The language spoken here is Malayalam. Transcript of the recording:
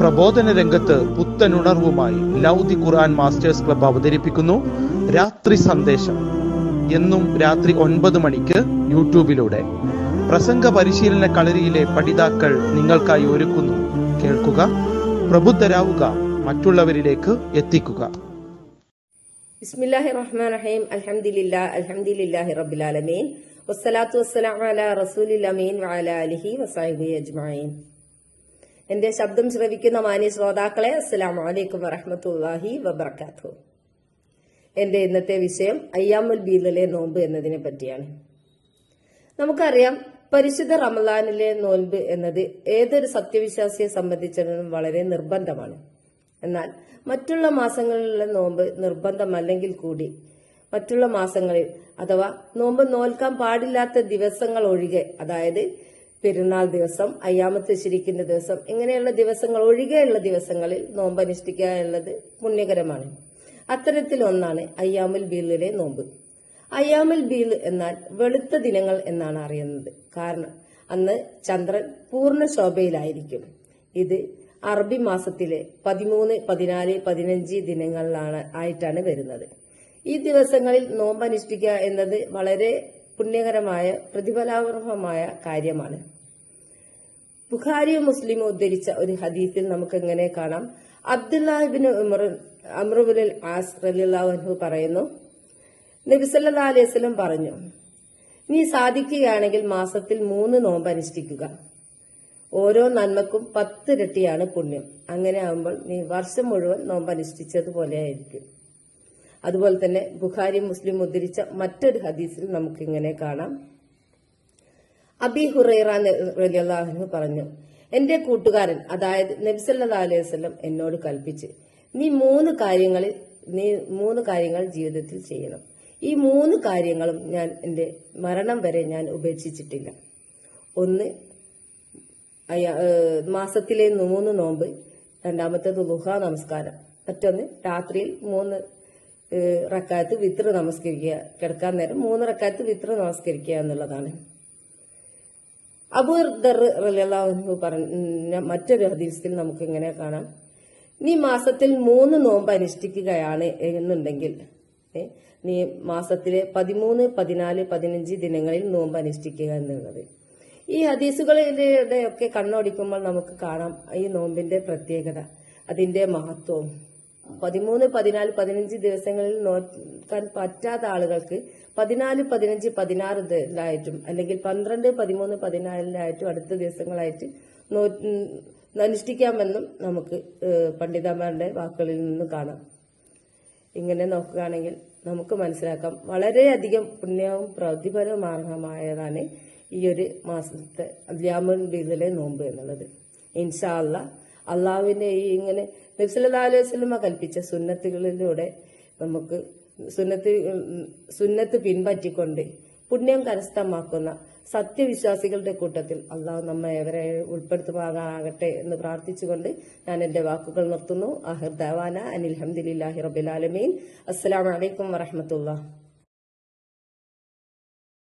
പ്രബോധന രംഗത്ത് പുത്തനുണർവുമായി ലൗദി ഖുർആൻ മാസ്റ്റേഴ്സ് ക്ലബ് അവതരിപ്പിക്കുന്നു. രാത്രി സന്ദേശം. എന്നും രാത്രി ഒൻപത് മണിക്ക് യൂട്യൂബിലൂടെ. പ്രസംഗ പരിശീലന കളരിയിലെ പഠിതാക്കൾ നിങ്ങൾക്കായി ഒരുക്കുന്നു. കേൾക്കുക പ്രബുദ്ധരാവുക മറ്റുള്ളവരിലേക്ക് എത്തിക്കുക. ബിസ്മില്ലാഹി റഹീം. റബ്ബിൽ ആലമീൻ. വസ്സലാത്തു വസ്സലാമു അലാ റസൂലിൽ അമീൻ അലിഹി വസഹബിഹി അജ്മഈൻ. എന്റെ ശബ്ദം ശ്രവിക്കുന്ന മാന്യ ശ്രോതാക്കളെ അസ്സലാമു വലൈക്കും വറഹമത്തല്ലാഹി വബർക്കാത്തു എന്റെ ഇന്നത്തെ വിഷയം അയ്യാമുൽ ബീദിലെ നോമ്പ് എന്നതിനെ പറ്റിയാണ്. നമുക്കറിയാം പരിശുദ്ധ റമലാനിലെ നോൽബ് എന്നത് ഏതൊരു സത്യവിശ്വാസിയെ സംബന്ധിച്ചിടത്തോളം വളരെ നിർബന്ധമാണ്. എന്നാൽ മറ്റുള്ള മാസങ്ങളിലെ നോമ്പ് നിർബന്ധമല്ലെങ്കിൽ കൂടി മറ്റുള്ള മാസങ്ങളിൽ അഥവാ നോമ്പ് നോൽക്കാൻ പാടില്ലാത്ത ദിവസങ്ങൾ ഒഴികെ അതായത് പെരുന്നാൾ ദിവസം അയ്യാമത്തെ ശരിക്കുന്ന ദിവസം ഇങ്ങനെയുള്ള ദിവസങ്ങൾ ഒഴികെയുള്ള ദിവസങ്ങളിൽ നോമ്പ് അനുഷ്ഠിക്കുക എന്നുള്ളത് പുണ്യകരമാണ്. അത്തരത്തിലൊന്നാണ് അയ്യാമുൽ ബീലിലെ നോമ്പ്. അയ്യാമുൽ ബീൽ എന്നാൽ വെളുത്ത ദിനങ്ങൾ എന്നാണ് അറിയുന്നത്. കാരണം അന്ന് ചന്ദ്രൻ പൂർണ ശോഭയിലായിരിക്കും. ഇത് അറബി മാസത്തിലെ പതിമൂന്ന് പതിനാല് പതിനഞ്ച് ദിനങ്ങളിലാണ് ആയിട്ടാണ് വരുന്നത്. ഈ ദിവസങ്ങളിൽ നോമ്പ് അനുഷ്ഠിക്കുക എന്നത് വളരെ പുണ്യകരമായ പ്രതിഫലാർഹമായ കാര്യമാണ്. ബുഖാരിയും മുസ്ലിമും ഉദ്ധരിച്ച ഒരു ഹദീസിൽ നമുക്ക് എങ്ങനെ കാണാം അബ്ദുല്ലാഹിബിന് അമ്രുബുൽ ആസ് റലിഹു പറയുന്നു നബിസല്ലാ അലൈഹി സ്വലം പറഞ്ഞു നീ സാധിക്കുകയാണെങ്കിൽ മാസത്തിൽ മൂന്ന് നോമ്പ് അനുഷ്ഠിക്കുക. ഓരോ നന്മക്കും പത്ത് ഇരട്ടിയാണ് പുണ്യം. അങ്ങനെ ആകുമ്പോൾ നീ വർഷം മുഴുവൻ നോമ്പ് അനുഷ്ഠിച്ചതുപോലെയായിരിക്കും അതുപോലെ തന്നെ ബുഖാരി മുസ്ലിം ഉദ്ധരിച്ച മറ്റൊരു ഹദീസിൽ നമുക്ക് ഇങ്ങനെ കാണാം. അബി ഹുറൈറാഹു പറഞ്ഞു എന്റെ കൂട്ടുകാരൻ അതായത് നബ്സല്ലാ അലൈഹി എന്നോട് കൽപ്പിച്ച് നീ മൂന്ന് കാര്യങ്ങളിൽ നീ മൂന്ന് കാര്യങ്ങൾ ജീവിതത്തിൽ ചെയ്യണം. ഈ മൂന്ന് കാര്യങ്ങളും ഞാൻ എന്റെ മരണം വരെ ഞാൻ ഉപേക്ഷിച്ചിട്ടില്ല. ഒന്ന് മാസത്തിലെ മൂന്ന് നോമ്പ് രണ്ടാമത്തേത് ലുഹ നമസ്കാരം. മറ്റൊന്ന് രാത്രിയിൽ മൂന്ന് റക്കാത്ത് വിത്ര നമസ്കരിക്കുക കിടക്കാൻ നേരം മൂന്ന് റക്കാത്ത് വിത്ര നമസ്കരിക്കുക എന്നുള്ളതാണ്. അബൂർ ദർ റലിയല്ലാഹു പറഞ്ഞ മറ്റൊരു ഹദീസിൽ നമുക്ക് ഇങ്ങനെ കാണാം. നീ മാസത്തിൽ മൂന്ന് നോമ്പ് അനുഷ്ഠിക്കുകയാണ് എന്നുണ്ടെങ്കിൽ നീ മാസത്തിലെ പതിമൂന്ന് പതിനാല് പതിനഞ്ച് ദിനങ്ങളിൽ നോമ്പ് അനുഷ്ഠിക്കുക എന്നുള്ളത്. ഈ ഹദീസുകളുടെ ഒക്കെ കണ്ണോടിക്കുമ്പോൾ നമുക്ക് കാണാം ഈ നോമ്പിന്റെ പ്രത്യേകത അതിന്റെ മഹത്വവും. പതിമൂന്ന് പതിനാല് പതിനഞ്ച് ദിവസങ്ങളിൽ നോക്കാൻ പറ്റാത്ത ആളുകൾക്ക് പതിനാല് പതിനഞ്ച് പതിനാറ് ഇതിലായിട്ടും അല്ലെങ്കിൽ പന്ത്രണ്ട് പതിമൂന്ന് പതിനാലിലായിട്ടും അടുത്ത ദിവസങ്ങളായിട്ട് നോ അനുഷ്ഠിക്കാമെന്നും നമുക്ക് പണ്ഡിതന്മാരുടെ വാക്കുകളിൽ നിന്ന് കാണാം. ഇങ്ങനെ നോക്കുകയാണെങ്കിൽ നമുക്ക് മനസ്സിലാക്കാം. വളരെയധികം പുണ്യവും പ്രതിഫലമാർഹമായതാണ് ഈ ഒരു മാസത്തെ അല്യാമുൽ ബീദിലെ നോമ്പ് എന്നുള്ളത്. ഇൻഷാ അല്ല അള്ളാഹുവിന്റെ ഈ ഇങ്ങനെ നബ്സല്ലാ അലൈഹി വസല്ലമ കൽപ്പിച്ച സുന്നത്തുകളിലൂടെ നമുക്ക് സുന്നത്ത് സുന്നത്ത് പിൻപറ്റിക്കൊണ്ട് പുണ്യം കരസ്ഥമാക്കുന്ന സത്യവിശ്വാസികളുടെ കൂട്ടത്തിൽ അള്ളാഹു നമ്മെ എവരെ ഉൾപ്പെടുത്തുമാകാകട്ടെ എന്ന് പ്രാർത്ഥിച്ചുകൊണ്ട് ഞാൻ എന്റെ വാക്കുകൾ നിർത്തുന്നു. അഹിർ ദവാന അനിൽ ഹംദില്ലാഹി റബിലാലമീൻ അസ്സലാമലൈക്കും വറഹമത്തുള്ള